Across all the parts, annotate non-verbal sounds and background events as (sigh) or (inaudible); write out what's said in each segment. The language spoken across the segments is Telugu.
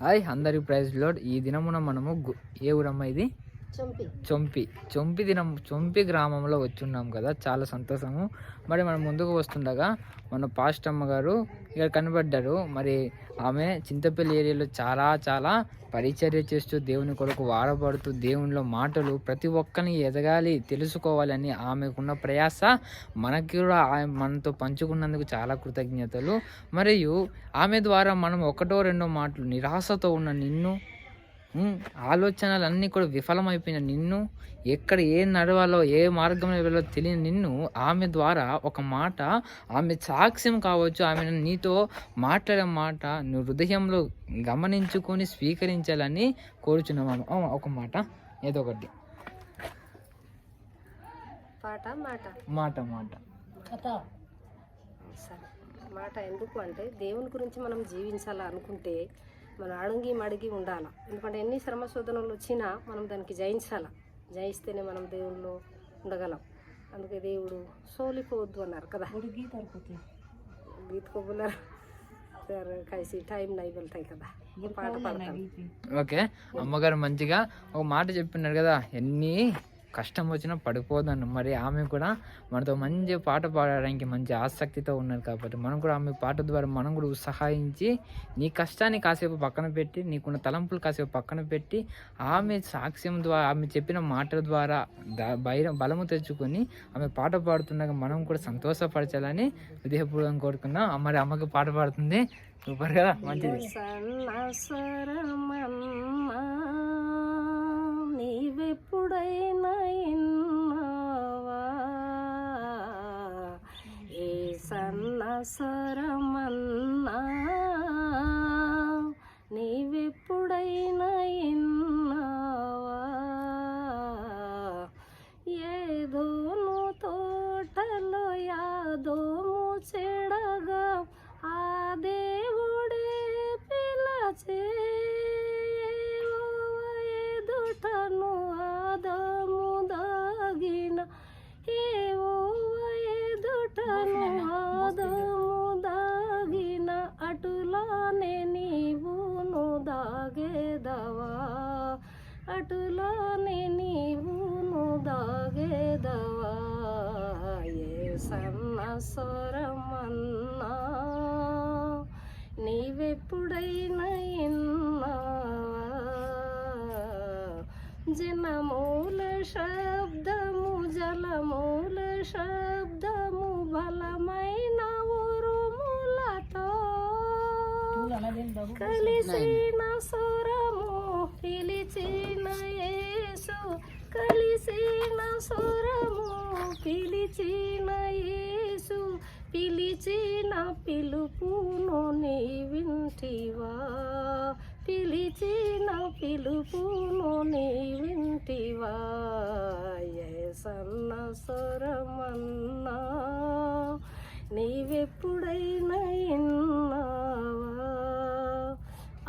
హాయ్ అందరి ప్రైజ్ లోడ్ ఈ దినమున మనము గు- ఏ ఊరమ్మ ఇది? చొంపి. చొంపి. దినం చొంపి గ్రామంలో వచ్చున్నాం కదా చాలా సంతోషము. మరి మనం ముందుకు వస్తుండగా మన పాస్ట్ అమ్మగారు ఇక్కడ కనబడ్డారు. మరి ఆమె చింతపల్లి ఏరియాలో చాలా చాలా పరిచర్య చేస్తూ దేవుని కొరకు వాడబడుతూ దేవునిలో మాటలు ప్రతి ఒక్కరిని ఎదగాలి తెలుసుకోవాలని ఆమెకున్న ప్రయాస మనకి కూడా ఆమె మనతో పంచుకున్నందుకు చాలా కృతజ్ఞతలు. మరియు ఆమె ద్వారా మనం ఒకటో రెండో మాటలు నిరాశతో ఉన్న నిన్ను ఉమ్, ఆలోచనలన్నీ కూడా విఫలమైపోయిన నిన్ను ఎక్కడ ఏ నడవాలో ఏ మార్గంలో వెళ్ళాలో తెలియని నిన్ను ఆమె ద్వారా ఒక మాట ఆమె సాక్ష్యం కావచ్చు ఆమె నీతో మాట్లాడే మాట నువ్వు హృదయంలో గమనించుకొని స్వీకరించాలని కోరుచున్నాము ఆ, ఒక మాట ఏదో ఒకటి. పాట మాట. మాట మాట. సరే మాట ఎందుకు అంటే దేవుని గురించి మనం జీవించాలా అనుకుంటే మనం అడుగి మడిగి ఉండాలి. ఎందుకంటే ఎన్ని శ్రమ శోధనలు వచ్చినా మనం దానికి జయించాలా. జయిస్తేనే మనం దేవుళ్ళు ఉండగలం. అందుకే దేవుడు సోలిపోవద్దు అన్నారు కదా. గీత కొబ్బులర్ కలిసి టైం కదా. ఈ పాట పాడతాను ఓకే అమ్మగారు మంచిగా ఒక మాట చెప్పినారు కదా ఎన్ని కష్టం వచ్చినా పడిపోదాను మరి ఆమె కూడా మనతో మంచి పాట పాడడానికి మంచి ఆసక్తితో ఉన్నారు కాబట్టి మనం కూడా ఆమె పాట ద్వారా మనం కూడా ఉత్సాహించి నీ కష్టాన్ని కాసేపు పక్కన పెట్టి నీకున్న తలంపులు కాసేపు పక్కన పెట్టి ఆమె సాక్ష్యం ద్వారా ఆమె చెప్పిన మాటల ద్వారా బైర బలము తెచ్చుకొని ఆమె పాట పాడుతుండగా మనం కూడా సంతోషపరచాలని హృదయపూర్వం కోరుకున్నాం మరి అమ్మకి పాట పాడుతుంది. సూపర్ కదా? మంచిది. సన్నసరమన్నా నీవెప్పుడైనా ఇన్నావా ఏ సన్నసరమన్నా నీవెప్పుడైనా ఇన్నావా ఏదోను తోటలో యాదోము చెడగా ఆ దేవుడే పిలచే శబ్దము శబ్దము బలమైన ఉరుములతో కలిసిన సురము పిలిచిన యేసు కలిసిన సురము పిలిచిన యేసు పిలిచిన పిలుపును నీ వింటివా? పిలిచిన పిలుపును నీ వింటివా? సన్న స్వరమన్నా నీవెప్పుడైనా ఇన్నావా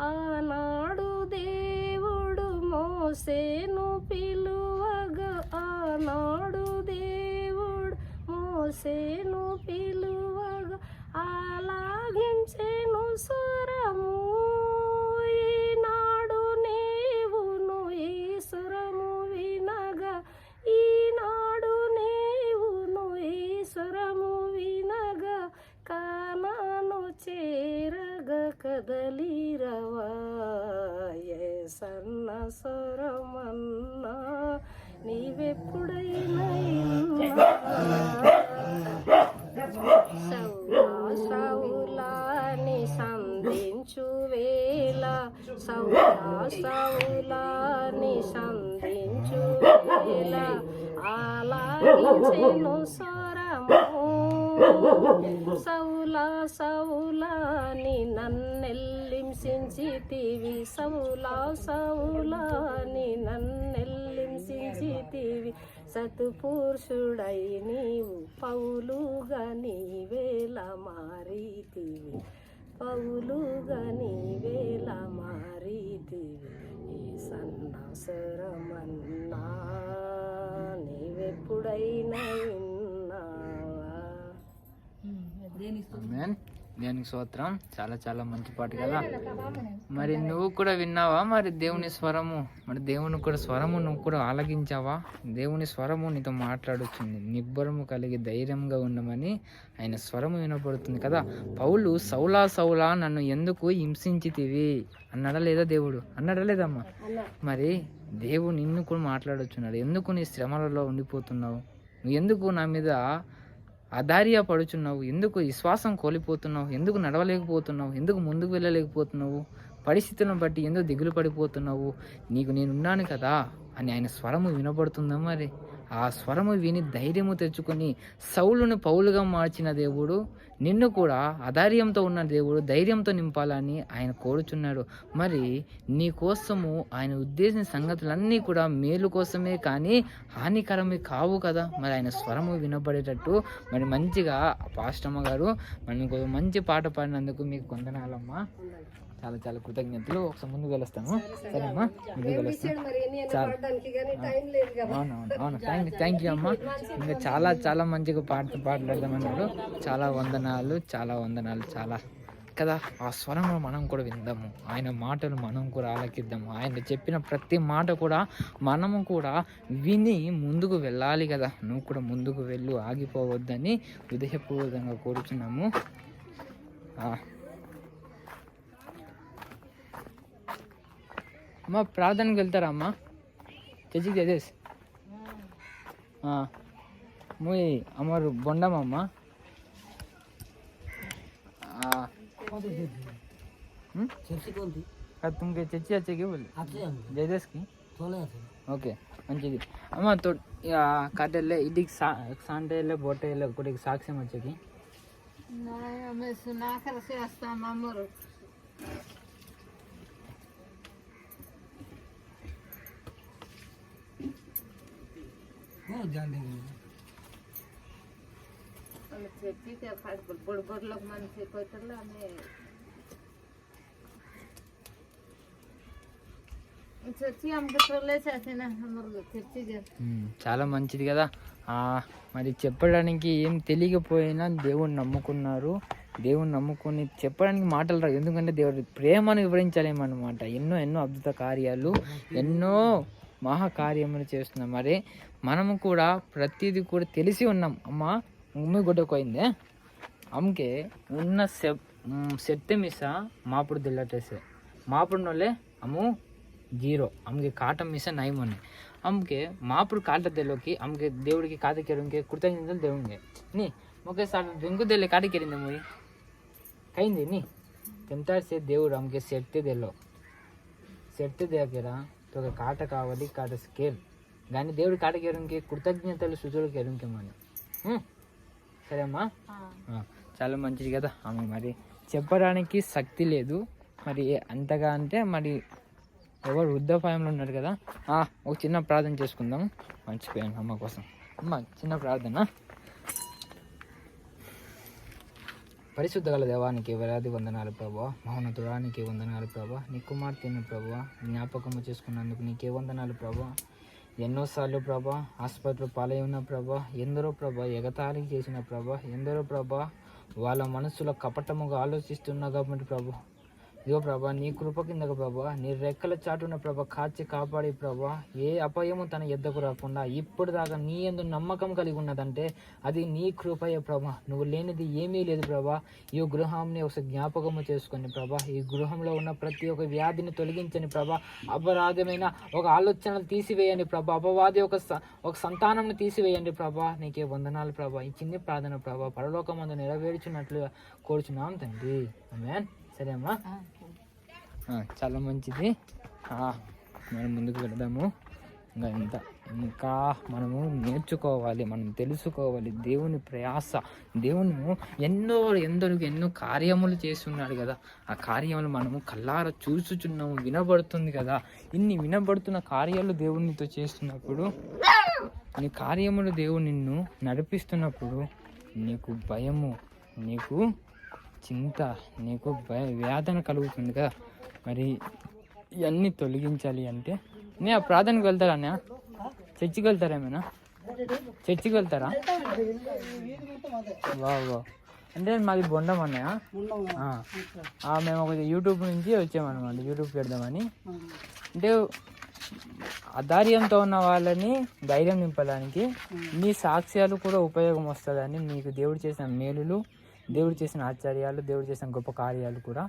ఆనాడు దేవుడు మోసేను పిలువగా ఆనాడు దేవుడు మోసేను సన్న స్వరమన్నా నీవెప్పుడైనా సౌలాని సంధించు వేళ సౌలా సౌలాని సంధించు వేళ ఆలాగించెను సరము. సౌలా సౌలాని నన్నెల్లింసించితివి సౌలా సౌలాని నన్నెల్లింసించితివి. సతుపురుషుడై నీవు పౌలుగా నీవేల మారితివి. పౌలుగా నీవేల మారితివి. ఈ సన్నసరమన్నా నీవెప్పుడైనా విన్నావా? ఆమేన్ దేవునికి స్తోత్రం. చాలా చాలా మంచి పాట కదా. మరి నువ్వు కూడా విన్నావా? మరి దేవుని స్వరము మరి దేవుని కూడా స్వరము నువ్వు కూడా ఆలకించావా? దేవుని స్వరము నీతో మాట్లాడుతుంది. నిబ్బరము కలిగి ధైర్యంగా ఉండమని ఆయన స్వరము వినపడుతుంది కదా. పౌలు సౌలా సౌలా నన్ను ఎందుకు హింసించితివి? అన్నాడా లేదా దేవుడు? అన్నాడా లేదమ్మా? మరి దేవుడు నిన్ను కూడా మాట్లాడొచ్చున్నాడు ఎందుకు నీ శ్రమలలో ఉండిపోతున్నావు? నువ్వు ఎందుకు నా మీద అధార్యపడుచున్నావు ఎందుకు విశ్వాసం కోల్పోతున్నావు? ఎందుకు నడవలేకపోతున్నావు? ఎందుకు ముందుకు వెళ్ళలేకపోతున్నావు? పరిస్థితులను బట్టి ఎందుకు దిగులు పడిపోతున్నావు? నీకు నేనున్నాను కదా అని ఆయన స్వరము వినబడుతుందా మరి? ఆ స్వరము విని ధైర్యము తెచ్చుకొని సౌలును పౌలుగా మార్చిన దేవుడు నిన్ను కూడా అధైర్యంతో ఉన్న దేవుడు ధైర్యంతో నింపాలని ఆయన కోరుచున్నాడు. మరి నీ కోసము ఆయన ఉద్దేశించిన సంగతులన్నీ కూడా మేలు కోసమే కానీ హానికరమే కావు కదా? మరి ఆయన స్వరము వినబడేటట్టు మరి మంచిగా పాస్టమ్మ గారు మనకు మంచి పాట పాడినందుకు మీకు కొందనాలమ్మా చాలా చాలా కృతజ్ఞతలు. ఒకసారి ముందుకు వెళ్తాము సరేమ్మా ముందుకు వెళ్తాం ఇచ్చాడు మరి? ఎన్ని ఎన్ని చాలు. పాడడానికి కానీ టైం లేదు కదా. అవునవును అవును (laughs) థ్యాంక్ థ్యాంక్ యూ అమ్మా. ఇంకా చాలా చాలా మంచిగా పాట పాటలాడదామన్నారు చాలా వందనాలు చాలా వందనాలు చాలా. కదా ఆ స్వరం మనం కూడా విందాము. ఆయన మాటలు మనం కూడా ఆలకిద్దాము. ఆయన చెప్పిన ప్రతి మాట కూడా మనము కూడా విని ముందుకు వెళ్ళాలి కదా. నువ్వు కూడా ముందుకు వెళ్ళు ఆగిపోవద్దని హృదయపూర్వకంగా కోరుచున్నాము. అమ్మ ప్రార్థనకు వెళ్తారా అమ్మ చర్చికి చేసేసి ముయ్ అమరు బొండమమ్మ తుమ్కి చర్చి వచ్చేకి జయదేశ్కి ಓಕೆ ಮಂಚಿಗೆ ಅಮ್ಮ ತೊ ಕತೆಯಲ್ಲೇ ಇದಕ್ಕೆ ಸಾ ಸಾಂಟೆಯಲ್ಲೇ ಬೋಟೆಯಲ್ಲೇ ಕೊಟ್ಟಿಗೆ ಸಾಕ್ಷಿ ಮಚ್ಚಿಗೆ ನಾಯ ಸುನಾಕರ ಸೇಸ್ತಾ ಮಾಮೂರು చెప్పి బొడి బొడిలోకి మనిషి ఆమె చర్చి ఉమ్, చాలా మంచిది కదా. ఆ, మరి చెప్పడానికి ఏం తెలియకపోయినా దేవుని నమ్ముకున్నారు. దేవుని నమ్ముకొని చెప్పడానికి మాటలు రావు. ఎందుకంటే దేవుడి ప్రేమను వివరించలేమన్నమాట. ఎన్నో ఎన్నో అద్భుత కార్యాలు ఎన్నో మహాకార్యములు చేస్తున్నాం. మరి మనము కూడా ప్రతిదీ కూడా తెలిసి ఉన్నాం. అమ్మ ఉమ్మి గుడ్డకోయిందే అమ్మకే ఉన్న శక్తి మిస మాపుడు దిల్లటేసే మాపుడునోళ్ళే అమ్ము జీరో. అమ్మకి కాటం మిస నయం ఉన్నాయి అమ్మకి మాపుడు కాట తెలోకి అమ్మకి దేవుడికి కాతకెరుంకి కృతజ్ఞతలు దేవునికి నీ ఒకేసారి దొంకు తెల్లే కాటకెరిందే మరి? కైంది నీ? తెంతాడిసే దేవుడు అమ్మకి శక్తి తెలో శక్తి దగ్గర ఒక కాట కావాలి కాట స్కేల్. కానీ దేవుడు కాట కెరంకి కృతజ్ఞతలు కెరంకి మన సరే అమ్మా చాలా మంచిది కదా. ఆమె మరి చెప్పడానికి శక్తి లేదు. మరి అంతగా అంటే మరి ఎవరు వృద్ధాపాయంలో ఉన్నారు కదా. ఒక చిన్న ప్రార్థన చేసుకుందాం. మర్చిపోయాను అమ్మ కోసం. అమ్మ చిన్న ప్రార్థన. పరిశుద్ధ గల దేవానికి వేలాది వందనాలు ప్రభా. మహోన్నతుడానికి వందనాలు ప్రభా. నీ కుమార్తెను ప్రభా జ్ఞాపకము చేసుకున్నందుకు నీకే వందనాలు ప్రభా. ఎన్నోసార్లు ప్రభా ఆసుపత్రి పాలై ఉన్న ప్రభా ఎందరో ప్రభా ఎగతాళి చేసిన ప్రభా ఎందరో ప్రభా వాళ్ళ మనసులో కపటముగా ఆలోచిస్తున్నా కాబట్టి ప్రభా ఇదిగో ప్రభా నీ కృప కిందకు ప్రభా నీ రెక్కల చాటున ప్రభ కాచి కాపాడి ప్రభా ఏ అపాయము తన ఎద్దకు రాకుండా ఇప్పుడు దాకా నీ ఎందు నమ్మకం కలిగి ఉన్నదంటే అది నీ కృపయే ప్రభా. నువ్వు లేనిది ఏమీ లేదు ప్రభా. ఈ గృహాన్ని ఒక జ్ఞాపకము చేసుకుని ప్రభా ఈ గృహంలో ఉన్న ప్రతి ఒక్క వ్యాధిని తొలగించని ప్రభా అపరాధమైన ఒక ఆలోచనలు తీసివేయండి ప్రభా అపవాది ఒక ఒక సంతానంను తీసివేయండి ప్రభా. నీకే వందనాలు ప్రభా. ఈ చిన్ని ప్రార్థన ప్రభా పరలోకమందు నెరవేర్చినట్లు కోరుచున్నాం తండ్రి. ఆమేన్. సరే అమ్మా. చాలా మంచిది. మనం ముందుకు వెళదాము. ఇంకా ఇంత ఇంకా మనము నేర్చుకోవాలి మనం తెలుసుకోవాలి. దేవుని ప్రయాస దేవుని ఎన్నో ఎందరికి ఎన్నో కార్యములు చేస్తున్నాడు కదా. ఆ కార్యములు మనము కల్లార చూసుచున్నాము వినబడుతుంది కదా. ఇన్ని వినబడుతున్న కార్యాలు దేవునితో చేస్తున్నప్పుడు నీ కార్యములు దేవుడు నిన్ను నడిపిస్తున్నప్పుడు నీకు భయము నీకు చింత నీకు భయ వేదన కలుగుతుంది కదా. మరి ఇవన్నీ తొలగించాలి అంటే నే ఆ ప్రార్థనకు వెళ్తారా అన్న చర్చికి వెళ్తారా ఏమైనా? చర్చికి వెళ్తారా? వా వా అంటే మాది బొండం అన్నయ్య. మేము ఒక యూట్యూబ్ నుంచి వచ్చామన్నమాట. యూట్యూబ్ పెడదామని అంటే అధార్యంతో ఉన్న వాళ్ళని ధైర్యం నింపడానికి మీ సాక్ష్యాలు కూడా ఉపయోగం వస్తుందని మీకు దేవుడు చేసిన మేలులు దేవుడు చేసిన ఆశ్చర్యాలు దేవుడు చేసిన గొప్ప కార్యాలు కూడా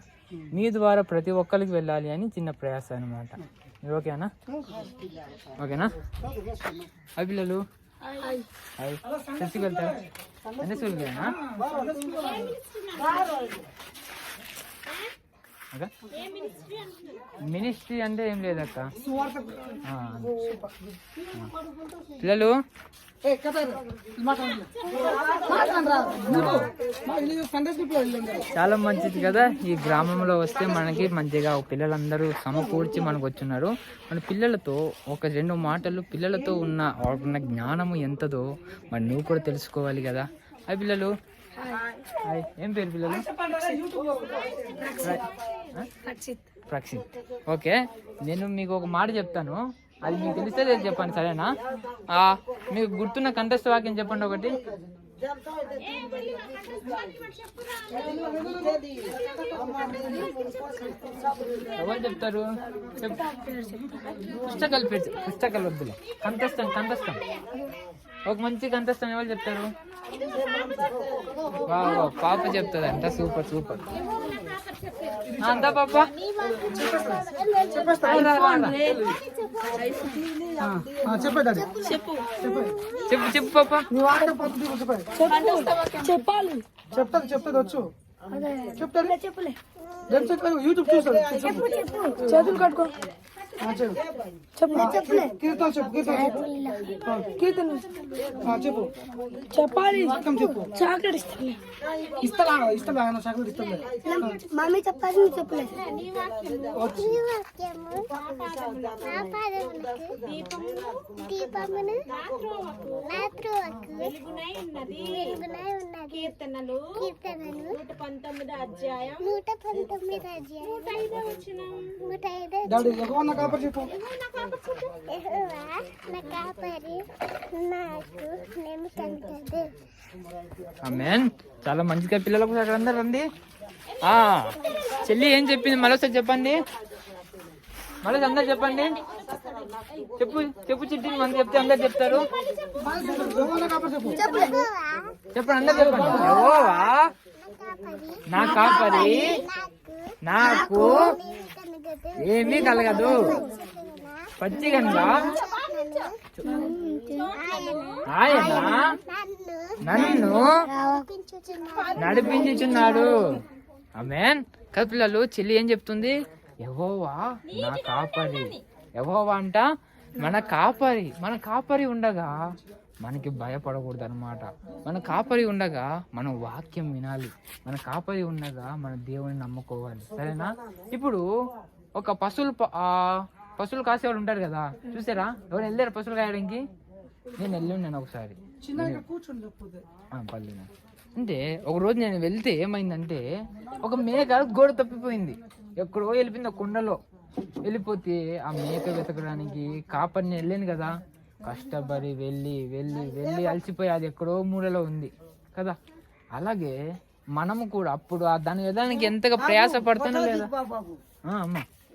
మీ ద్వారా ప్రతి ఒక్కరికి వెళ్ళాలి అని చిన్న ప్రయాస అనమాట ఓకేనా? ఓకేనా? హాయ్ పిల్లలు. హాయ్. చర్చికి వెళ్తారా? అన్ని స్కూల్కి మినిస్ట్రీ అంటే ఏం లేదక్క. పిల్లలు? చాలా మంచిది కదా. ఈ గ్రామంలో వస్తే మనకి మంచిగా పిల్లలందరూ సమకూర్చి మనకు వచ్చున్నారు. మన పిల్లలతో ఒక రెండు మాటలు పిల్లలతో ఉన్న ఉన్న జ్ఞానము ఎంతదో మరి నువ్వు కూడా తెలుసుకోవాలి కదా. హాయ్ పిల్లలు. హాయ్. ఏం పేరు పిల్లలు? ప్రక్షిత్. ఓకే నేను మీకు ఒక మాట చెప్తాను. అది మీకు తెలిస్తే చెప్పండి సరేనా? మీకు గుర్తున్న కంటెస్ట్ వాక్యం చెప్పండి ఒకటి. ఎవరు చెప్తారు? చెప్. పుస్తకాలు పెట్టి పుస్తకాలు వద్దులే. కంటెస్టం కంటెస్టం ఒక మంచి కంటెస్టం ఎవరు చెప్తారు? పాప చెప్తుంది అంట సూపర్ సూపర్. అంతా రా. చెప్పు చెప్పు. పాప చెప్పాలి. చెప్తాది చెప్తాది వచ్చు. చెప్పలే. యూట్యూబ్ చెప్పు చేతులు కట్టుకో. చెప్పు. చెప్పు. చెప్పలే కీర్తన చెప్పు చాక్లెట్ ఇస్తాను. ఇస్తాడా ఆయన చాక్లెట్ ఇస్తాడు మమ్మీ చెప్పాలి కీర్తనలు నూట పంతొమ్మిది అధ్యాయం. నూట పంతొమ్మిది అధ్యాయం. నూట ఐదో వచ్చిన నూట ఐదో డాడీ ఎవరన్నా కాపర్ చెప్పు. చాలా మంచిగా పిల్లలకు అందరు రండి. ఆ చెల్లి ఏం చెప్పింది? మరోసారి చెప్పండి. మరోసారి అందరు చెప్పండి. చెప్పు చెప్పు చిట్టి మంది చెప్తే అందరు చెప్తారు. చెప్పండి అందరు చెప్పండి. యెహోవా నా కాపరి నాకు ఏమీ కలగదు. పచ్చిగంగా ఆయన? నన్ను నడిపించుచున్నాడు. అమెన్ కపిలలు చెల్లి ఏం చెప్తుంది? ఎవోవా నా కాపరి. ఎవోవా అంట మన కాపరి. మన కాపరి ఉండగా మనకి భయపడకూడదు అనమాట మన కాపరి ఉండగా మనం వాక్యం వినాలి. మన కాపరి ఉండగా మన దేవుని నమ్ముకోవాలి. సరేనా? ఇప్పుడు ఒక పశువులు పశువులు కాసేవాళ్ళు ఉంటారు కదా. చూసారా? ఎవరు వెళ్ళారు పశువులు కాయడానికి? నేను వెళ్ళాను నేను ఒకసారి. పల్లిన. అంటే ఒక రోజు నేను వెళ్తే ఏమైందంటే ఒక మేక గోడ తప్పిపోయింది. ఎక్కడో వెళ్ళిపోయింది ఒక కుండలో. వెళ్ళిపోతే ఆ మేక వెతకడానికి కాపర్ని వెళ్ళాను కదా. కష్టపడి వెళ్ళి వెళ్ళి వెళ్ళి అలసిపోయి అది ఎక్కడో మూలలో ఉంది కదా. అలాగే మనము కూడా అప్పుడు ఆ దాని వెళ్ళడానికి ఎంతగా ప్రయాస పడుతున్నా లేదా? అమ్మ.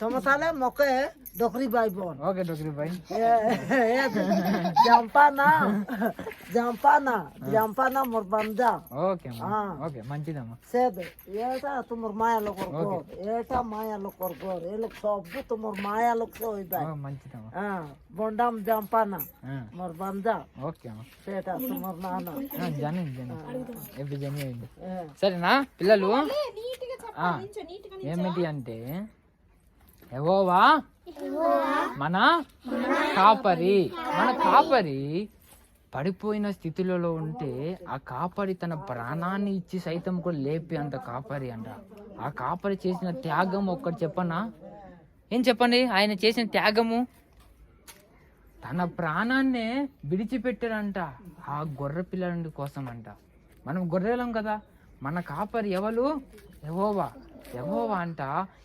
তোমার তাহলে মকে ডকরি বাই বোন ওকে ডকরি বাই জাম্পা না জাম্পা না জাম্পা না মোর বান্দা ওকে ওকে মানছি না সেদ এটা তোমার মায়া লোকর ঘর এটা মায়া লোকর ঘর এ লোক সব তোমার মায়া লোক সে হই যায় মানছি না হ্যাঁ বন্ডাম জাম্পা না মোর বান্দা ওকে সেটা তোমার না না জানি জানি ఎప్పుడు జని సరేనా పిల్లలు ఏమిటి అంటే ఎవోవా మన కాపరి. మన కాపరి పడిపోయిన స్థితిలో ఉంటే ఆ కాపరి తన ప్రాణాన్ని ఇచ్చి సైతం కూడా లేపి అంత కాపరి అంట. ఆ కాపరి చేసిన త్యాగం ఒక్కటి చెప్పనా? ఏం చెప్పండి? ఆయన చేసిన త్యాగము తన ప్రాణాన్నే విడిచిపెట్టాడంట. ఆ గొర్రె పిల్లల కోసం అంట మనం గొర్రెలం కదా. మన కాపరి ఎవరు? ఎవోవా యహోవా అంట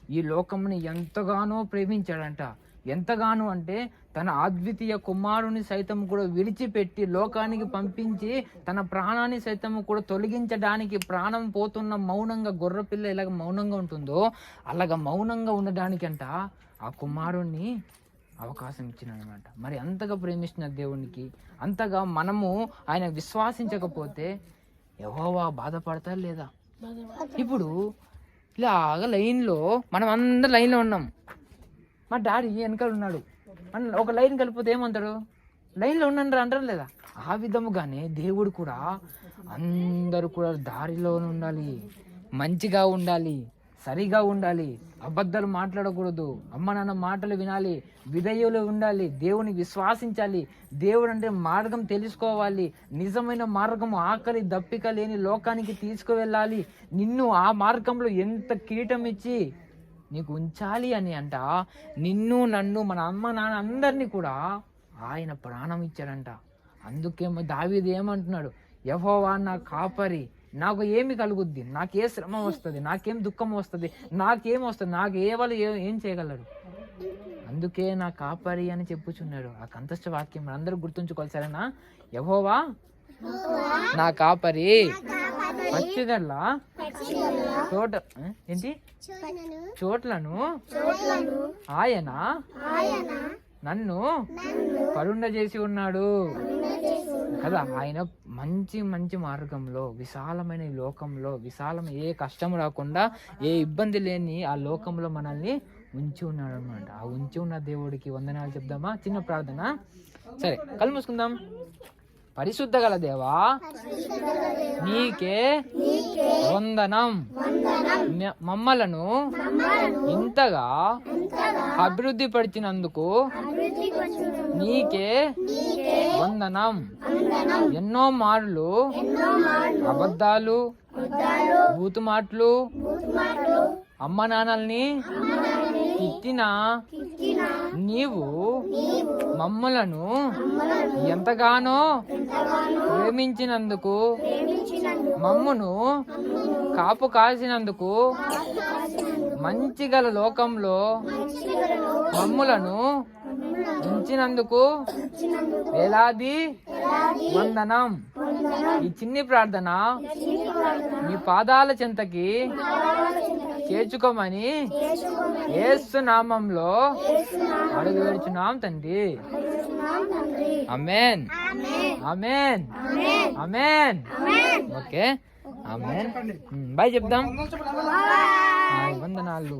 ఈ లోకముని ఎంతగానో ప్రేమించాడంట. ఎంతగానో అంటే తన అద్వితీయ కుమారుని సైతం కూడా విడిచిపెట్టి లోకానికి పంపించి తన ప్రాణాన్ని సైతం కూడా తొలగించడానికి ప్రాణం పోతున్న మౌనంగా గొర్రె పిల్ల ఎలాగ మౌనంగా ఉంటుందో అలాగ మౌనంగా ఉండడానికంట ఆ కుమారుణ్ణి అవకాశం ఇచ్చినమాట మరి అంతగా ప్రేమిస్తున్న దేవునికి అంతగా మనము ఆయన విశ్వాసించకపోతే యెహోవా బాధపడతారు లేదా? ఇప్పుడు ఇలాగ లైన్లో మనం అందరు లైన్లో ఉన్నాం. మా డాడీ వెనకాల ఉన్నాడు. మన ఒక లైన్ కలిపితే ఏమంటాడు? లైన్లో ఉన్నాడు అంటారు లేదా? ఆ విధముగానే దేవుడు కూడా అందరూ కూడా దారిలో ఉండాలి. మంచిగా ఉండాలి. సరిగా ఉండాలి. అబద్ధాలు మాట్లాడకూడదు. అమ్మ నాన్న మాటలు వినాలి. విధేయులు ఉండాలి. దేవుని విశ్వాసించాలి. దేవుడు అంటే మార్గం తెలుసుకోవాలి. నిజమైన మార్గం ఆకలి దప్పిక లేని లోకానికి తీసుకువెళ్ళాలి. నిన్ను ఆ మార్గంలో ఎంత కిరీటం ఇచ్చి నీకు ఉంచాలి అని అంట. నిన్ను నన్ను మన అమ్మ నాన్న అందరినీ కూడా ఆయన ప్రాణం ఇచ్చాడంట. అందుకేమో దావిది ఏమంటున్నాడు? యహోవా నా కాపరి. నాకు ఏమి కలుగుద్ది? నాకే శ్రమ వస్తుంది నాకేం దుఃఖం వస్తుంది నాకేం వస్తుంది నాకు ఏ వాళ్ళు ఏ- చేయగలరు? అందుకే నా కాపరి అని చెప్పుచున్నాడు ఆ కంతస్థ వాక్యం. అందరూ గుర్తుంచుకోవాలి సరేనా? యహోవా నా కాపరి. పచ్చిగల్ల చోట? ఏంటి? చోట్లను ఆయన నన్ను పరుండ చేసి ఉన్నాడు. కదా ఆయన మంచి మంచి మార్గంలో విశాలమైన లోకంలో విశాలం ఏ కష్టం రాకుండా ఏ ఇబ్బంది లేని ఆ లోకంలో మనల్ని ఉంచి ఉన్నాడు అనమాట ఆ ఉంచి ఉన్న దేవుడికి వందనాలు చెప్దామా? చిన్న ప్రార్థన. సరే కళ్ళు మూసుకుందాం. పరిశుద్ధ గల దేవా నీకే వందనం. మమ్మలను ఇంతగా అభివృద్ధి పరిచినందుకు నీకే వందనం. ఎన్నో మార్లు అబద్ధాలు బూతు మాటలు అమ్మ నాన్నల్ని తిట్టిన నీవు మమ్మలను ఎంతగానో ప్రేమించినందుకు మమ్మును కాపు కాసినందుకు మంచి గల లోకంలో మమ్ములను ఉంచినందుకు వేలాది వందనం. ఈ చిన్ని ప్రార్థన మీ పాదాల చెంతకి చేర్చుకోమని ఏసు నామంలో అడుగు వేడుచున్నాం తండ్రి. Amen amen amen okay. Bye చెప్దాం. హాయ్, వందనాలు.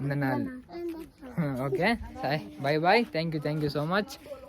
వందనాలు. Okay bye bye. Thank you thank you so much